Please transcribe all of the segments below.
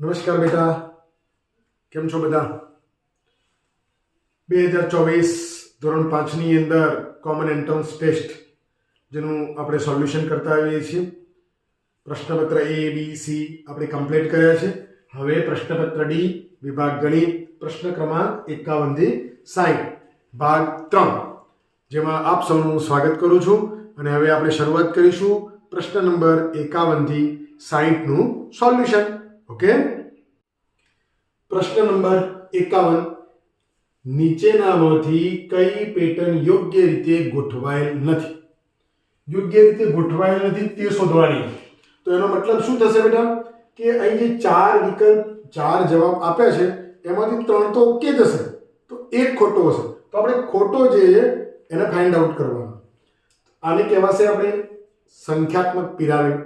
નમસ્કાર બેટા. કેમ છો બધા? બે હજાર ચોવીસ ધોરણ પાંચની અંદર કોમન એન્ટ્રન્સ ટેસ્ટ જેનું આપણે સોલ્યુશન કરતા આવીએ છીએ. પ્રશ્નપત્ર એ બી સી આપણે કમ્પ્લીટ કર્યા છે. હવે પ્રશ્નપત્ર ડી વિભાગ ગણિત, પ્રશ્ન ક્રમાંક એકાવનથી સાઠ ભાગ ત્રણ, જેમાં આપ સૌનું સ્વાગત કરું છું. અને હવે આપણે શરૂઆત કરીશું પ્રશ્ન નંબર એકાવનથી સાઠનું સોલ્યુશન ઓકે? પ્રશ્ન નંબર એકાવન. નીચેનામાંથી કઈ પેટર્ન યોગ્ય રીતે ગોઠવાયેલ નથી? યોગ્ય રીતે ગોઠવાયેલ નથી, તે શોધવાની તો એનો મતલબ શું થશે બેટા? કે અહીં જે ચાર વિકલ્પ, ચાર જવાબ આપ્યા છે, એમાંથી ત્રણ તો ઓકે જ તો એક ખોટો હશે. તો આપણે ખોટો જે એને ફાઇન્ડ આઉટ કરવાનો. આને કહેવાશે આપણે સંખ્યાત્મક પિરામિડ.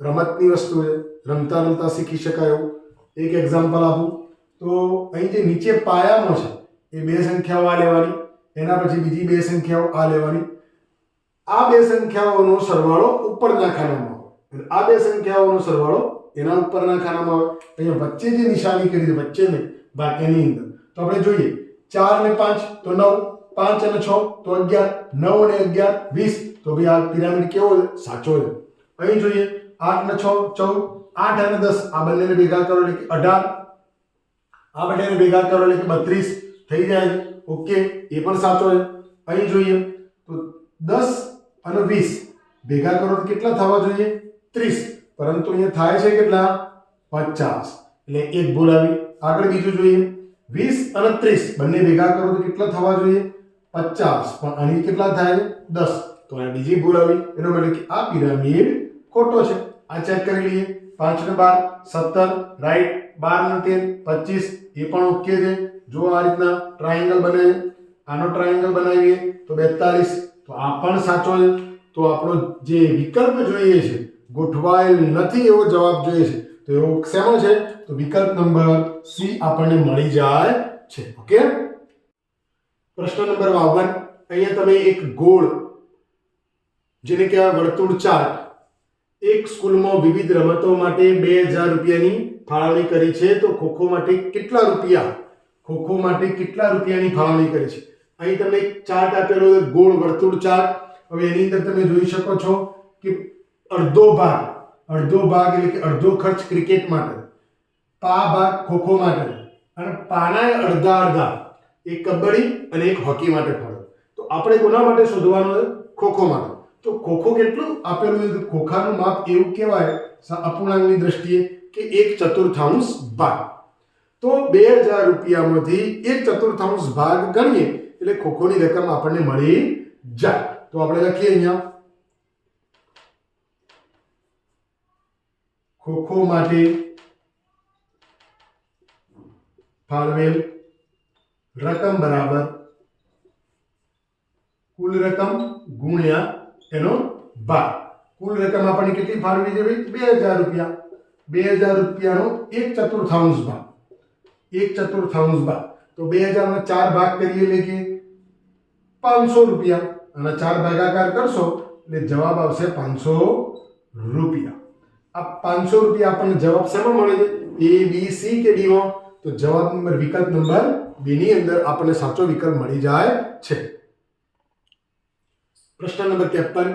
રમતની વસ્તુ છે. રમતા રમતા શીખી શકાય એવું. એક એક્ઝામ્પલ આપું. તો અહીં જે નીચે પાયામાં છે, એ બે સંખ્યાઓ આ લેવાની, એના પછી બીજી બે સંખ્યાઓ આ લેવાની. આ બે સંખ્યાઓનો સરવાળો ઉપરના ખાનામાં આવે આ બે સંખ્યાઓનો સરવાળો એના ઉપરના ખાનામાં આવે અહીંયા વચ્ચે જે નિશાની કરી વચ્ચે નહીં, બાકીની અંદર. તો આપણે જોઈએ, ચાર ને પાંચ, તો નવ, પાંચ અને છ, તો અગિયાર, નવ અને અગિયાર, વીસ. તો ભાઈ આ પિરામિડ કેવો છે? સાચો છે. અહીં જોઈએ, આઠ ને છ, ચૌદ આઠ અને દસ. આ બંનેને ભેગા કરો એટલે કે અઢાર. આ બંનેને ભેગા કરો એટલે કે બત્રીસ. થઈ જાય. ઓકે. એ પણ સાચો છે. અહીં જોઈએ તો દસ અને વીસ. ભેગા કરો કેટલા થવા જોઈએ? ત્રીસ. પરંતુ અહીંયા થાય છે કેટલા? પચાસ. એટલે એક ભૂલ આવી. આગળ બીજું જોઈએ. વીસ અને ત્રીસ. બંને ભેગા કરો તો કેટલા થવા જોઈએ? પચાસ. પણ અહીં કેટલા થાય? દસ. તો અહીંયા બીજી ભૂલ આવી. એનો મતલબ કે આ પિરામિડ ખોટો છે. આ ચેક કરી લઈએ. પાંચ ને બાર, સત્તર રાઈટ બાર ને તેર, પચીસ, એ પણ ઓકે છે. જો આ રીતના ટ્રાયેંગલ બને આનો ટ્રાયેંગલ બનાવીએ તો બેતાલીસ તો આ પણ સાચો છે. તો આપણો જે વિકલ્પ જોઈએ છે, ગોઠવાયેલ નથી એવો જવાબ જોઈએ છે. તો એવો શેનો છે? તો વિકલ્પ નંબર સી આપણને મળી જાય છે. ઓકે પ્રશ્ન નંબર બાવન. અહીંયા તમે એક ગોળ, જેને કહેવાય વર્તુળ ચાર્ટ એક સ્કૂલમાં વિવિધ રમતો માટે બે હજાર રૂપિયાની ફાળવણી કરી છે. તો ખોખો માટે કેટલા રૂપિયા? ખોખો માટે કેટલા રૂપિયાની ફાળવણી કરી છે? અહીં તમને એક ચાર્ટ આપેલો ગોળ વર્તુળ ચાર્ટ હવે એની અંદર તમે જોઈ શકો છો કે અડધો ભાગ અડધો ભાગ એટલે કે અડધો ખર્ચ ક્રિકેટ માટે, પા ભાગ ખોખો માટે અને પાના અડધા અડધા, એક કબડ્ડી અને એક હોકી માટે ફાળવે તો આપણે કોના માટે શોધવાનું ખોખો માટે. તો ખોખો કેટલું આપેલું છે? ખોખાનું માપ એવું કહેવાય? અપૂર્ણાંકની દ્રષ્ટિએ કે એક ચતુર્થાંશ ભાગ. તો બે હજાર રૂપિયામાંથી એક ચતુર્થાંશ ભાગ ગણીએ, એટલે ખોખોની રકમ આપણને મળી જાય. તો આપણે લખીએ અહીંયા. ખોખો માટે ફાળવેલ રકમ બરાબર કુલ રકમ ગુણ્યા એનો ભાગ કુલ રકમ આપણને કેટલી ફાળવી ભાઈ? બે હજાર રૂપિયા. બે હજાર રૂપિયાનો એક ચતુર્થાંશ ભાગ. એક ચતુર્થાંશ ભાગ. તો બે હજારનો ચાર ભાગ કરીએ એટલે કે પાંચસો રૂપિયા. અને ચાર ભાગાકાર કરશો એટલે જવાબ આવશે પાંચસો રૂપિયા. આ પાંચસો રૂપિયા આપણને જવાબ શેમાં મળે છે? એ બી સી કે ડીમાં તો જવાબ નંબર વિકલ્પ નંબર બીની અંદર આપણને સાચો વિકલ્પ મળી જાય છે. પ્રશ્ન નંબર ત્રેપન.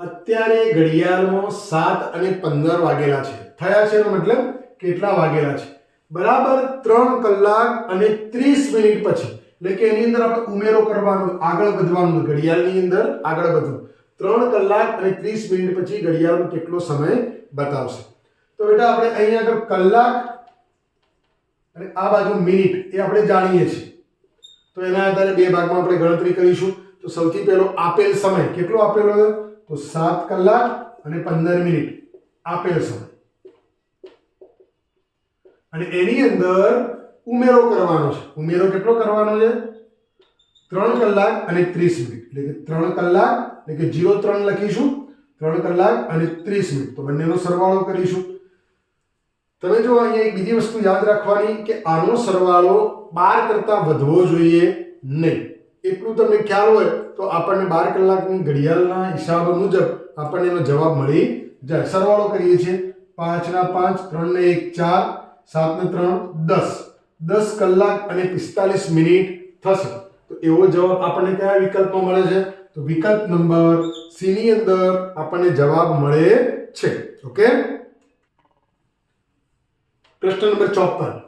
અત્યારે ઘડિયાળમાં સાત અને પંદર વાગેલા છે. થયા છે મતલબ કેટલા વાગેલા છે? બરાબર ત્રણ કલાક અને ત્રીસ મિનિટ પછી, એટલે કે એની અંદર આપણે ઉમેરો કરવાનો, આગળ વધવાનું, ઘડિયાળની અંદર આગળ વધવું. ત્રણ કલાક અને ત્રીસ મિનિટ પછી ઘડિયાળનો કેટલો સમય બતાવશે? તો બેટા આપણે અહીંયા આગળ કલાક અને આ બાજુ મિનિટ એ આપણે જાણીએ છીએ. તો એના આધારે બે ભાગમાં આપણે ગણતરી કરીશું. તો સૌથી પહેલો આપેલ સમય, કેટલો આપેલો છે? તો સાત કલાક અને પંદર મિનિટ આપેલ સમય. અને એની અંદર ઉમેરો કરવાનો છે. ઉમેરો કેટલો કરવાનો છે? ત્રણ કલાક અને ત્રીસ મિનિટ. એટલે કે ત્રણ કલાક, એટલે કે જીરો ત્રણ લખીશું, ત્રણ કલાક અને ત્રીસ મિનિટ. તો બંનેનો સરવાળો કરીશું. તમે જો અહીંયા એક બીજી વસ્તુ યાદ રાખવાની કે આનો સરવાળો બાર કરતાં વધવો જોઈએ નહીં. એટલું તમને ખ્યાલ હોય તો આપણને બાર કલાકની ઘડિયાળના હિસાબ મુજબ આપણને એનો જવાબ મળી જાય. સરવાળો કરીએ છીએ. પાંચના પાંચ, ત્રણને એક, ચાર, સાતને ત્રણ, દસ. દસ કલાક અને પિસ્તાલીસ મિનિટ થશે. તો એવો જવાબ આપણને કયા વિકલ્પમાં મળે છે? તો વિકલ્પ નંબર સીની અંદર આપણને જવાબ મળે છે. ઓકે? પ્રશ્ન નંબર ચોપન.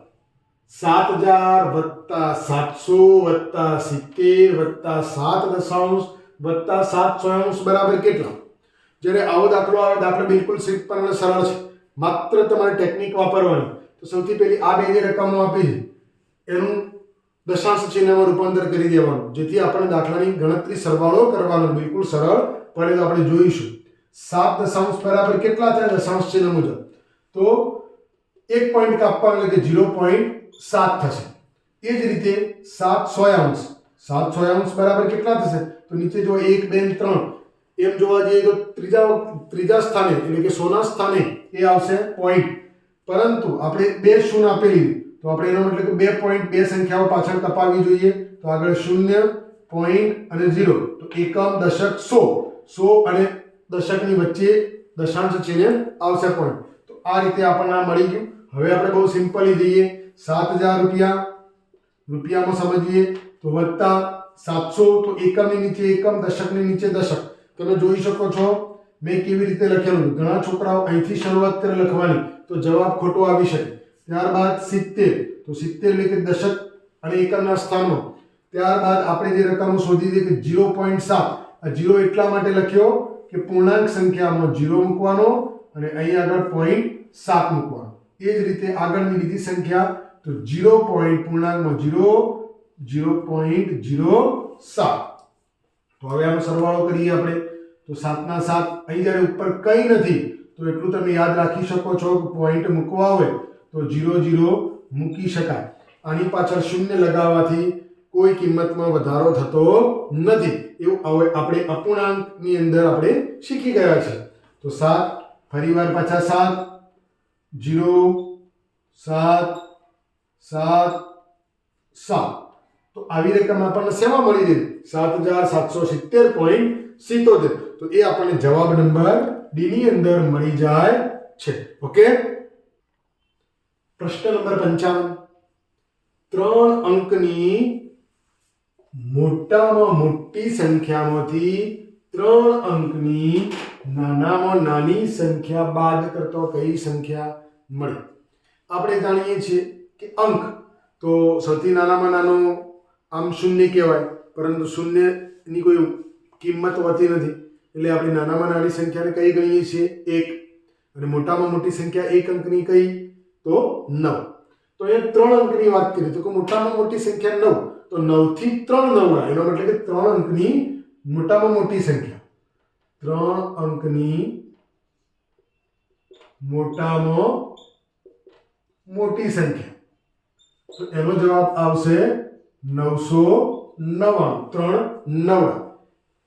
સાત હજાર વત્તા સાતસો વત્તા સિત્તેર વત્તા સાત દશાંશ વત્તા સાત સોયાંશ બરાબર કેટલા? જ્યારે આવો દાખલો આવે દાખલો બિલકુલ સિમ્પલ અને સરળ છે. માત્ર તમારે ટેકનિક વાપરવાની. તો સૌથી પહેલી આ બે જે રકમો આપી એનું દશાંશ ચિહ્નમાં રૂપાંતર કરી દેવાનું. જેથી આપણે દાખલાની ગણતરી સરવાળો કરવાનો બિલકુલ સરળ પડે તો આપણે જોઈશું. સાત દશાંશ બરાબર કેટલા થાય? દશાંશ ચિહ્ન મુજબ. તો એક પોઈન્ટ કાપવાનો એટલે કે ઝીરો પોઈન્ટ સાત થશે. એ જ રીતે સાત સોયાંશ સાત સોયાંશ બરાબર કેટલા થશે? તો નીચે જો એક, બે ત્રણ. એમ જોવા જઈએ તો ત્રીજા ત્રીજા સ્થાને એટલે કે સોના સ્થાને એ આવશે પોઈન્ટ પરંતુ આપણે બે શૂન્ય આપેલી. તો આપણે એનો મતલબ કે બે પોઈન્ટ બે સંખ્યાઓ પાછળ કપાવવી જોઈએ. તો આગળ શૂન્ય પોઈન્ટ અને ઝીરો તો એકમ દશક સો. સો અને દશકની વચ્ચે દશાંશ ચિહ્ન આવશે પોઈન્ટ આ રીતે આપણને મળી ગયું. હવે આપણે બહુ સિમ્પલી જઈએ. સાત હજાર રૂપિયા. રૂપિયામાં સમજીએ તો વત્તા સાતસો, તો એકમની નીચે એકમ, દશકની નીચે દશક. તમે જોઈ શકો છો, મેં કેવી રીતે લખેલું. ઘણા છોકરાઓ અહીંથી શરૂઆત કરે લખવાની. તો જવાબ ખોટો આવી શકે. ત્યારબાદ સિત્તેર. તો સિત્તેર એટલે કે દશક અને એકમના સ્થાનો. ત્યારબાદ આપણે જે રકમો શોધી હતી કે જીરો પોઈન્ટ સાત. આ ઝીરો એટલા માટે લખ્યો કે પૂર્ણાંક સંખ્યામાં જીરો મૂકવાનો અને અહીં આગળ પોઈન્ટ સાત મૂકવાનો એ જ રીતે આગળની બીજી સંખ્યા તો ઝીરો પોઈન્ટ પૂર્ણાંકમાં ઝીરો ઝીરો પોઈન્ટ ઝીરો સાત. તો હવે આનો સરવાળો કરીએ આપણે. તો સાતના સાત અહીં જ્યારે ઉપર કંઈ નથી, તો એટલું તમે યાદ રાખી શકો છો પોઈન્ટ મૂકવા હોય તો ઝીરો ઝીરો મૂકી શકાય. આની પાછળ શૂન્ય લગાવવાથી કોઈ કિંમતમાં વધારો થતો નથી. એવું હવે આપણે અપૂર્ણાંકની અંદર આપણે શીખી ગયા છે. તો સાત, ફરીવાર પાછા સાત. ઝીરો સાત સાત સાત. તો આવી રકમ આપણને શેમાં મળી રહી. સાત હજાર સાતસો સિત્તેર પોઈન્ટ સિત્તોતેર. તો એ આપણને જવાબ નંબર ડી ની અંદર મળી જાય છે. ઓકે પ્રશ્ન નંબર પંચાવન. ત્રણ અંકની મોટામાં મોટી સંખ્યામાંથી ત્રણ અંકની નાનામાં નાની સંખ્યા બાદ કરતો કઈ સંખ્યા? મળે. આપણે જાણીએ છીએ કે અંક તો સૌથી નાનામાં નાનો આમ શૂન્ય કહેવાય, પરંતુ શૂન્યની કોઈ કિંમત હોતી નથી. એટલે આપણે નાનામાં નાની સંખ્યાને કઈ ગણીએ છીએ? એક. અને મોટામાં મોટી સંખ્યા એક અંકની કઈ? તો નવ. તો એ ત્રણ અંકની વાત કરીએ તો કે મોટામાં મોટી સંખ્યા નવ, તો નવથી ત્રણ નવડા એનો મતલબ કે ત્રણ અંકની મોટામાં મોટી સંખ્યા. ત્રણ અંકની મોટામાં મોટી સંખ્યા. તો એનો જવાબ આવશે નવસો નવ્વાણું, ત્રણ નવડા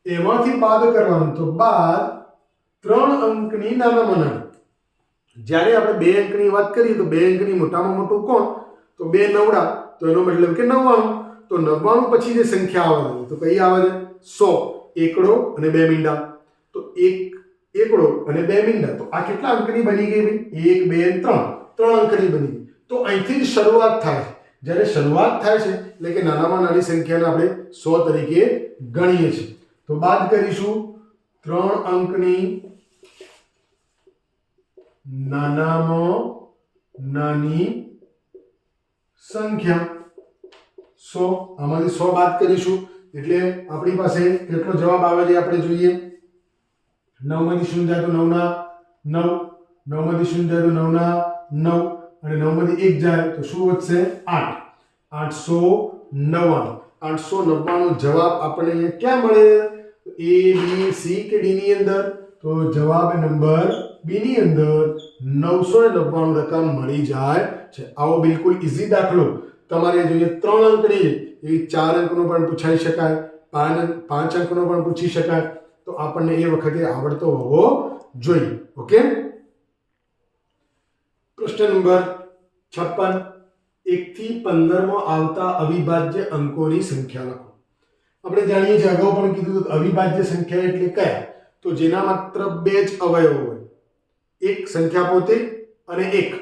એમાંથી બાદ કરવાનું તો બાદ ત્રણ અંકની નાનામાં નાની. જ્યારે આપણે બે અંકની વાત કરીએ તો બે અંકની મોટામાં મોટું કોણ? તો બે નવડા. તો એનો મતલબ કે નવ્વાણું. તો નવ્વાણું પછી જે સંખ્યા આવે તો કઈ આવે છે? સો. એકડો અને બે મીંડા. તો એક એકડો અને બે મીંડા. તો આ કેટલા અંકની બની ગઈ એક, બે ત્રણ. ત્રણ અંકની બની તો અહીંથી જ શરૂઆત થાય. જ્યારે શરૂઆત થાય છે, એટલે કે નાનામાં નાની સંખ્યાને આપણે સો તરીકે ગણીએ છીએ. તો બાદ કરીશું. ત્રણ અંકની નાનામાં નાની સંખ્યા. સો. આમાંથી સો બાદ કરીશું. એટલે આપણી પાસે કેટલો જવાબ આવે છે આપણે જોઈએ. નવમાંથી શૂન્ય જાય તો નવના નવ. નવમાંથી શૂન્ય જાય તો નવના નવ અને નવમાંથી એક જાય તો શું વધશે? આઠ. આઠસો નવ્વાણું. આઠસો નવ્વાણું જવાબ આપણને ક્યાં મળે? એ બી સી કે ડી ની અંદર? તો જવાબ નંબર બી ની અંદર. નવસો ને નવ્વાણું રકમ મળી જાય છે. આવો બિલકુલ ઇઝી દાખલો. તમારે જોઈએ ત્રણ અંકની એવી ચાર અંકનો પણ પૂછાઈ શકાય. પાંચ પાંચ અંકનો પણ પૂછી શકાય. તો આપણને એ વખતે આવડતો હોવો જોઈએ. ઓકે? પ્રશ્ન નંબર છપ્પન. એકથી પંદરમાં આવતા અવિભાજ્ય અંકોની સંખ્યા લખો. આપણે જાણીએ છીએ, અગાઉ પણ કીધું હતું અવિભાજ્ય સંખ્યા એટલે કયા? તો જેના માત્ર બે જ અવયવો હોય. એક સંખ્યા પોતે અને એક.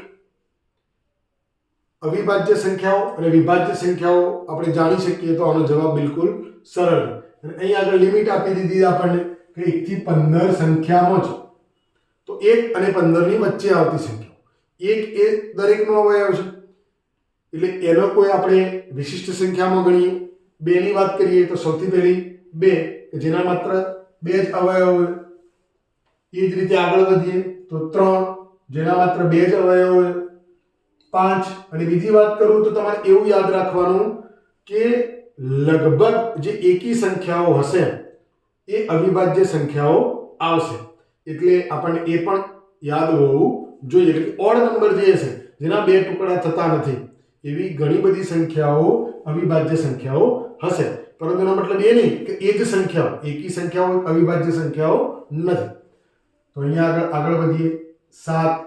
અવિભાજ્ય સંખ્યાઓ અને વિભાજ્ય સંખ્યાઓ આપણે જાણી શકીએ તો આનો જવાબ બિલકુલ સરળ અને અહીં આગળ લિમિટ આપી દીધી આપણને કે એકથી પંદર સંખ્યામાં જ. તો એક અને પંદરની વચ્ચે આવતી સંખ્યાઓ એક એ દરેકનો અવયવ છે. એટલે એનો કોઈ આપણે વિશિષ્ટ સંખ્યામાં ગણીએ. બેની વાત કરીએ તો સૌથી પહેલી બે, કે જેના માત્ર બે જ અવયવ એ જ રીતે આગળ વધીએ તો ત્રણ, જેના માત્ર બે જ અવયવ હોય. પાંચ, અને બીજી વાત કરું તો તમારે એવું યાદ રાખવાનું કે લગભગ જે એકી સંખ્યાઓ હશે, એ અવિભાજ્ય સંખ્યાઓ આવશે. એટલે આપણને એ પણ યાદ હોવું જોઈએ કે ઓડ નંબર જે હશે જેના બે ટુકડા થતા નથી, એવી ઘણી બધી સંખ્યાઓ, અવિભાજ્ય સંખ્યાઓ હશે. પરંતુ એનો મતલબ એ નહીં કે એ જ સંખ્યાઓ, એકી સંખ્યાઓ, અવિભાજ્ય સંખ્યાઓ નથી. તો અહીંયા આગળ આગળ વધીએ. સાત.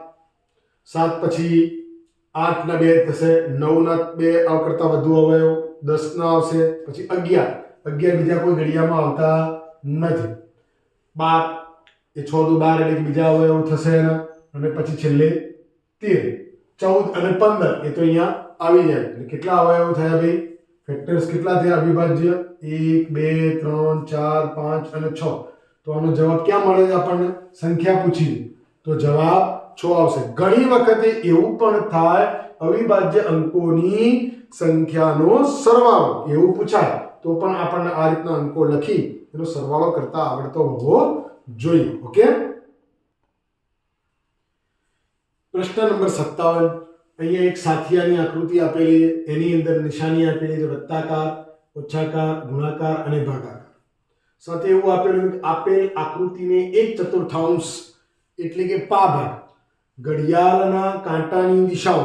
સાત પછી આઠના બે થશે નવના બે કરતાં વધુ અવયવ દસના આવશે, પછી અગિયાર. અગિયાર બીજા કોઈ ઘડિયામાં આવતા નથી. બાર. એ છ દુ બાર એટલે બીજા અવયવ થશે એના. અને પછી છેલ્લે તેર, ચૌદ અને પંદર એ તો અહીંયા આવી જાય. એટલે કેટલા અવયવો થયા ભાઈ? ફેક્ટર્સ કેટલા થયા? અવિભાજ્ય? એક, બે, ત્રણ, ચાર, પાંચ અને છ. તો આનો જવાબ ક્યાં મળે છે આપણને? સંખ્યા પૂછી તો જવાબ છ આવશે. ઘણી વખતે એવું પણ થાય, અવિભાજ્ય અંકોની સંખ્યાનો સરવાળો. એવું પૂછાય. તો પણ આપણને આ રીતના અંકો લખી એનો સરવાળો કરતા આવડતો હોવો જોઈએ. ઓકે? પ્રશ્ન નંબર સત્તાવન. અહીંયા એક સાથિયાની આકૃતિ આપેલી એની અંદર નિશાની આપેલી છે. વત્તાકાર, ઓછાકાર, ગુણાકાર અને ભાગાકાર. સાથે એવું આપેલું આપેલ આકૃતિને એક ચતુર્થાંશ એટલે કે પા ભાગ ઘડિયાળના કાંટાની દિશાઓ,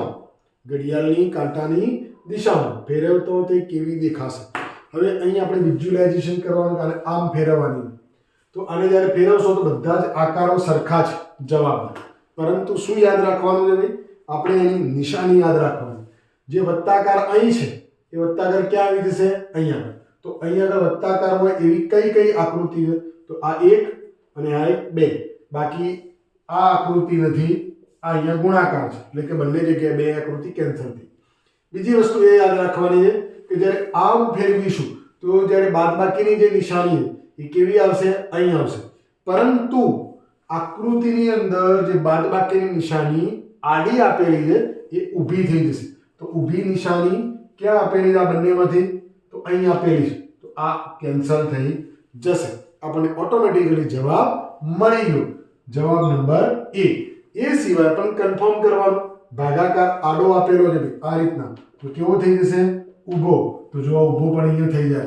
ઘડિયાળની કાંટાની દિશામાં ફેરવતો તે કેવી દેખાશે? હવે અહીં આપણે વિઝ્યુલાઇઝેશન કરવાનું અને આમ ફેરવવાની. તો આને જ્યારે ફેરવશો તો બધા જ આકારો સરખા જ જવાબ પરંતુ શું યાદ રાખવાનું છે ભાઈ? આપણે એની નિશાની યાદ રાખવાની. જે વત્તાકાર અહીં છે, એ વત્તાકાર ક્યાં આવી જશે? અહીંયા તો અહીંયા વત્તાકાર હોય એવી કઈ કઈ આકૃતિ છે? તો આ એક અને આ એક બે. બાકી આ આકૃતિ નથી, આ અહીંયા ગુણાકાર છે. એટલે કે બંને જગ્યાએ બે આકૃતિ કેન્સલ થઈ. બીજી વસ્તુ એ યાદ રાખવાની છે કે જ્યારે આમ ફેરવીશું, તો જ્યારે બાદબાકીની જે નિશાની એ કેવી આવશે? અહીં આવશે. પરંતુ આકૃતિની અંદર જે બાદબાકીની નિશાની આડી આપેલી છે, એ ઊભી થઈ જશે. તો ઊભી નિશાની ક્યાં આપેલી છે? આ બંનેમાંથી. તો અહીં આપેલી છે. તો આ કેન્સલ થઈ જશે. આપણને ઓટોમેટિકલી જવાબ મળી ગયો. જવાબ નંબર એ. એ સિવાય પણ કન્ફર્મ કરવાનું. ભાગાકાર આડો આપેલો છે આ રીતના. તો કેવો થઈ જશે? ઊભો. તો જો ઊભો પણ અહીંયા થઈ જાય.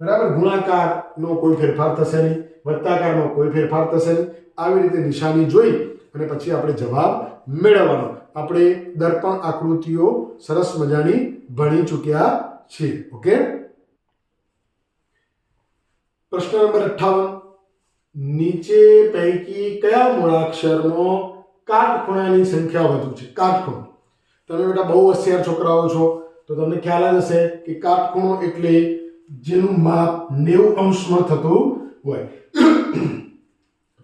બરાબર? ગુણાકારનો કોઈ ફેરફાર થશે નહીં. વત્તાકારનો કોઈ ફેરફાર થશે નહીં. આવી રીતે નિશાની જોઈ અને પછી આપણે જવાબ મેળવવાનો. આપણે દર્પણ આકૃતિઓ સરસ મજાની ભણી ચૂક્યા છીએ. ઓકે? પ્રશ્ન નંબર અઠ્ઠાવન. નીચે પૈકી કયા મૂળાક્ષરનો કાટખૂણાની સંખ્યા વધુ છે? કાટખૂણો. તમે બેટા બહુ હોશિયાર છોકરાઓ છો, તો તમને ખ્યાલ જ હશે કે કાટખૂણો એટલે જેનું માપ નેવું અંશમાં થતું હોય.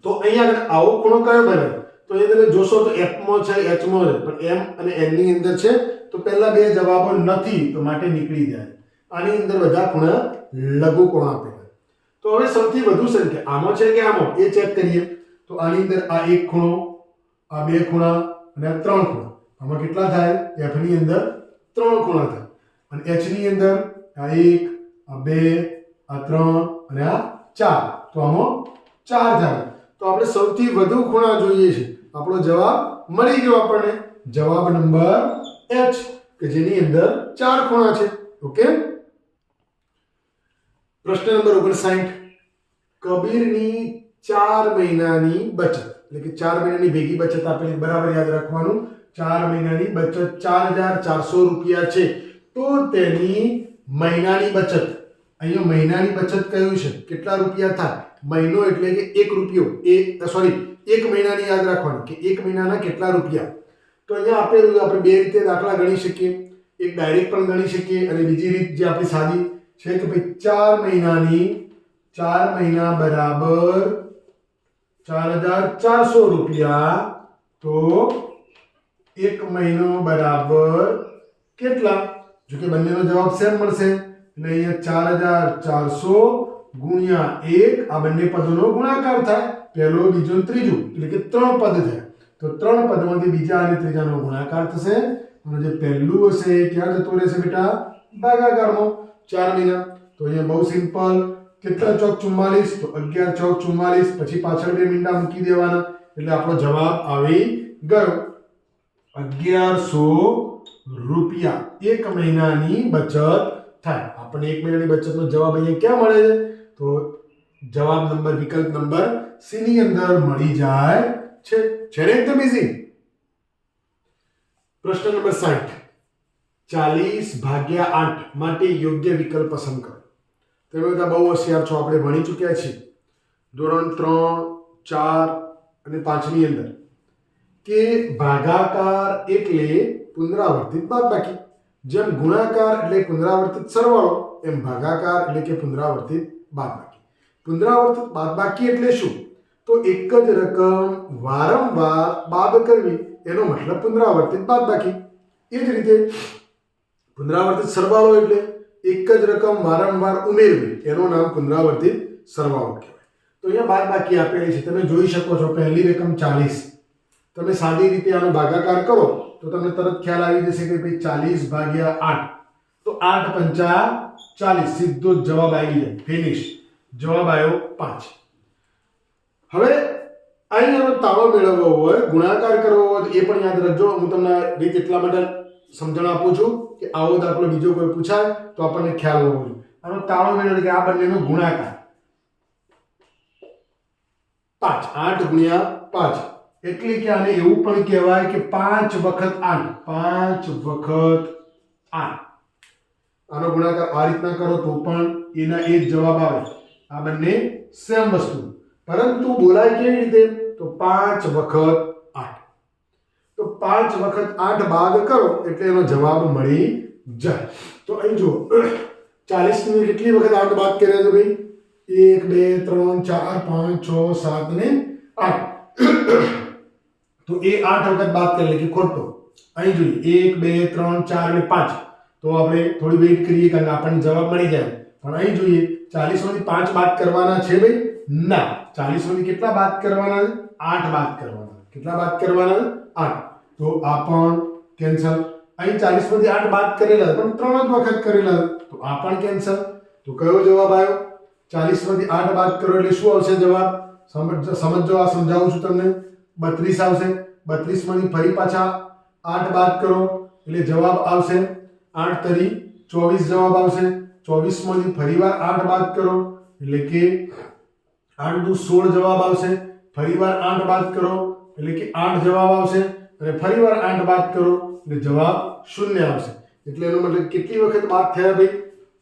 તો અહીંયા આગળ આવો ખૂણો કયો બને? તો એ તમે જોશો તો એફમાં છે એચમાં છે. પણ એમ અને એનની અંદર છે, તો પહેલા બે જવાબો નથી, તો માટે નીકળી જાય. આની અંદર બધા ખૂણા લઘુ કોણ આપેલા તો હવે સૌથી વધુ સંખ્યા, આમાં છે કે આમાં? એ ચેક કરીએ. તો આની અંદર આ એક ખૂણો, આ બે ખૂણા અને આ ત્રણ ખૂણા. આમાં કેટલા થાય? એફની અંદર ત્રણ ખૂણા થાય. અને એચની અંદર આ એક, આ બે, આ ત્રણ અને આ ચાર. તો આમાં ચાર થાય તો આપણે સૌથી વધુ ખૂણા જોઈએ છે. આપણો જવાબ મળી ગયો આપણને. જવાબ નંબર એચ કે જેની અંદર ચાર ખૂણા છે. ઓકે? પ્રશ્ન નંબર ઓગણસાઠ. કબીરની ચાર મહિનાની બચત. એટલે કે ચાર મહિનાની ભેગી બચત આપેલી. બરાબર યાદ રાખવાનું. ચાર મહિનાની બચત ચાર હજાર ચારસો રૂપિયા છે. તો તેની મહિનાની બચત. અહીંયા મહિનાની બચત કયું છે? કેટલા રૂપિયા થાય? મહિનો એટલે કે એક રૂપિયો. એ સોરી એક મહિનાની યાદ રાખવાની કે એક મહિનાના કેટલા રૂપિયા? તો અહીંયા આપેલું આપણે બે રીતે દાખલા ગણી શકીએ. એક ડાયરેક્ટ પણ ગણી શકીએ અને બીજી રીત જે આપણી સાદી છે કે ભાઈ ચાર મહિનાની, ચાર મહિના બરાબર ચાર હજાર ચારસો રૂપિયા. તો એક મહિનો બરાબર કેટલા? જો કે બંનેનો જવાબ સેમ મળશે. એટલે અહીંયા ચાર હજાર ચારસો ગુણ્યા એક, આ બંને પદોનો ગુણાકાર થાય. પહેલો, બીજો ત્રીજું, એટલે કે ત્રણ પદ થાય તો ત્રણ પદમાંથી બીજા અને ત્રીજાનો ગુણાકાર થશે. અને જે પહેલું હશે, એ ક્યાં જતો રહેશે બેટા? ભાગાકારમાં ચાર મહિના. તો અહીંયા બહુ સિમ્પલ. કેટલા ચોક ચુમ્માલીસ? તો અગિયાર ચોક ચુમ્માલીસ. પછી પાછળ બે મીંડા મૂકી દેવાના. એટલે આપણો જવાબ આવી ગયો. અગિયારસો રૂપિયા એક મહિનાની બચત થાય. આપણને એક મહિનાની બચતનો જવાબ અહીંયા ક્યાં મળે છે? તો જવાબ નંબર, વિકલ્પ નંબર સી ની અંદર મળી જાય છે. છે ને એકદમ ઇઝી પ્રશ્ન નંબર સાઠ. ચાલીસ ભાગ્યા આઠ માટે યોગ્ય વિકલ્પ પસંદ કરો. તમે બધા બહુ હોશિયાર છો, આપણે ભણી ચૂક્યા છીએ. ધોરણ ત્રણ, ચાર અને પાંચની અંદર. કે ભાગાકાર એટલે પુનરાવર્તિત બાદબાકી. જેમ ગુણાકાર એટલે પુનરાવર્તિત સરવાળો, એમ ભાગાકાર એટલે કે પુનરાવર્તિત બાદબાકી. પુનરાવર્તિત બાદબાકી એટલે શું? તો એક જ રકમ વારંવાર બાદ કરવી, એનો મતલબ પુનરાવર્તિત બાદબાકી. એ જ રીતે પુનરાવર્તિત સરવાળો એટલે એક જ રકમ વારંવાર ઉમેરવી, એનું નામ પુનરાવર્તિત સરવાળો કહેવાય. તો અહીંયા બાદબાકી આપેલી છે. તમે જોઈ શકો છો પહેલી રકમ ચાલીસ. તમે સાદી રીતે આનો ભાગાકાર કરો તો તમને તરત ખ્યાલ આવી જશે કે ભાઈ ચાલીસ ભાગ્યા આઠ. તો આઠ પંચા ચાલીસ. સીધો જવાબ આવી જાય ફિનિશ જવાબ આવ્યો પાંચ. હવે અહીંયાનો તાળો મેળવવો હોય, ગુણાકાર કરવો હોય, તો એ પણ યાદ રાખજો. હું તમને રીત એટલા માટે સમજણ આપું છું કે આવો દાખલો બીજો કોઈ પૂછાય, તો આપણને ખ્યાલ હોવો જોઈએ. આનો તાળો મેળવ્યો કે આ બંનેનો ગુણાકાર. પાંચ. આઠ ગુણ્યા પાંચ. એટલે કે આને એવું પણ કહેવાય કે પાંચ વખત આઠ પાંચ વખત આઠ આનો ગુણાકાર આ રીતના કરો તો પણ એના એ જ જવાબ આવે. આ બંને સેમ વસ્તુ. પરંતુ બોલાય કેવી રીતે? તો પાંચ વખત આઠ. તો પાંચ વખત આઠ બાદ કરો એટલે એનો જવાબ મળી જાય. તો અહીં જુઓ. ચાલીસની કેટલી વખત આઠ બાદ કર્યા છે ભાઈ? એક, બે, ત્રણ, ચાર, પાંચ, છ, સાત ને આઠ. તો એ આઠ વખત બાદ કરી કે ખોટો. અહીં જોઈએ, એક, બે, ત્રણ, ચાર અને પાંચ. તો આપણે થોડી વેઇટ કરીએ કારણ કે આપણને જવાબ મળી જાય. પણ અહીં જોઈએ ચાલીસો ની પાંચ બાદ કરવાના છે ભાઈ? ના. ચાલીસો ની કેટલા બાદ કરવાના આઠ બાદ કરવાના કેટલા બાદ કરવાના આઠ. તો આ પણ કેન્સલ અહીં ચાલીસમાંથી આઠ બાદ કરેલા પણ ત્રણ જ વખત કરેલા તો આ પણ કેન્સલ તો કયો જવાબ આવ્યો? ચાલીસમાંથી આઠ બાદ કરો એટલે શું આવશે જવાબ? સમજો આ સમજાવું છું તમને. બત્રીસ આવશે. બત્રીસમાંથી ફરી પાછા આઠ બાદ કરો, એટલે જવાબ આવશે આઠ તરી ચોવીસ જવાબ આવશે. ચોવીસમાંથી ફરીવાર આઠ બાદ કરો, એટલે કે આઠ દુ સોળ જવાબ આવશે. ફરીવાર આઠ બાદ કરો, એટલે કે આઠ જવાબ આવશે. અને ફરીવાર આઠ બાદ કરો, એટલે જવાબ શૂન્ય આવશે. એટલે એનો મતલબ કેટલી વખત બાદ થયા ભાઈ?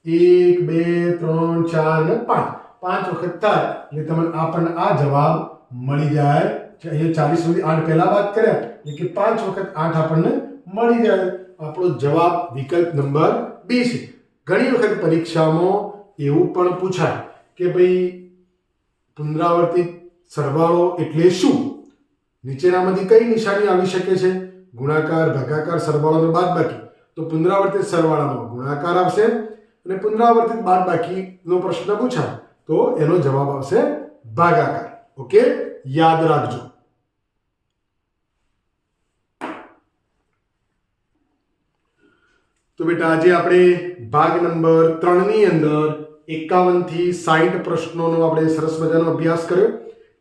એક, બે, ત્રણ, ચાર ને પાંચ. પાંચ વખત થાય, એટલે તમને આપણને આ જવાબ મળી જાય અહીંયા ચાલીસ સુધી આઠ પહેલા વાત કર્યા એટલે કે પાંચ વખત આઠ આપણને મળી જાય આપણો જવાબ વિકલ્પ નંબર બી છે. ઘણી વખત પરીક્ષામાં એવું પણ પૂછાય કે ભાઈ, પુનરાવર્તિત સરવાળો એટલે શું? નીચેનામાંથી કઈ નિશાની આવી શકે છે? ગુણાકાર, ભાગાકાર સરવાળો બાદ બાદબાકી તો પુનરાવર્તિત સરવાળામાં ગુણાકાર આવશે અને પુનરાવર્તિત બાદબાકીનો પ્રશ્ન પૂછાય. તો એનો જવાબ આવશે ભાગાકાર. ઓકે? યાદ રાખજો. તો બેટા આજે આપણે ભાગ નંબર ત્રણની અંદર એકાવનથી સાઠ પ્રશ્નોનો આપણે સરસ મજાનો અભ્યાસ કર્યો.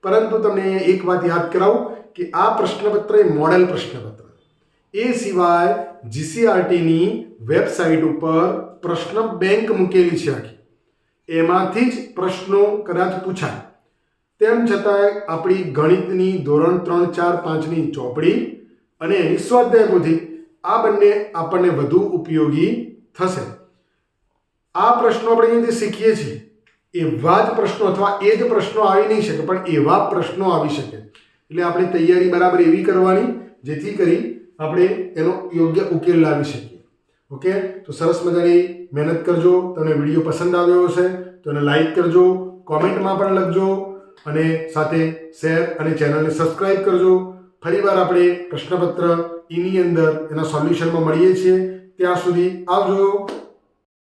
પરંતુ તમને એક વાત યાદ કરાવું કે આ પ્રશ્નપત્ર એ મોડેલ પ્રશ્નપત્ર. એ સિવાય જીસીઆરટીની વેબસાઇટ ઉપર પ્રશ્ન બેંક મૂકેલી છે આખી. એમાંથી જ પ્રશ્નો કદાચ પૂછાય. તેમ છતાંય આપણી ગણિતની ધોરણ ત્રણ ચાર પાંચની ચોપડી અને એની સ્વાધ્યાય પોથી આ બંને આપણને વધુ ઉપયોગી થશે. આ પ્રશ્નો આપણે અહીંયાથી શીખીએ છીએ. એવા જ પ્રશ્નો અથવા એ જ પ્રશ્નો આવી નહીં શકે, પણ એવા પ્રશ્નો આવી શકે. એટલે આપણે તૈયારી બરાબર એવી કરવાની જેથી કરી આપણે એનો યોગ્ય ઉકેલ લાવી શકીએ. ઓકે? તો સરસ મજાની મહેનત કરજો. તમને વીડિયો પસંદ આવ્યો હશે તો એને લાઈક કરજો, કોમેન્ટમાં પણ લખજો અને સાથે શેર અને ચેનલને સબસ્ક્રાઈબ કરજો. ફરીવાર આપણે પ્રશ્નપત્ર ઈની અંદર એના સોલ્યુશનમાં મળીએ છીએ. ત્યાં સુધી આવજો.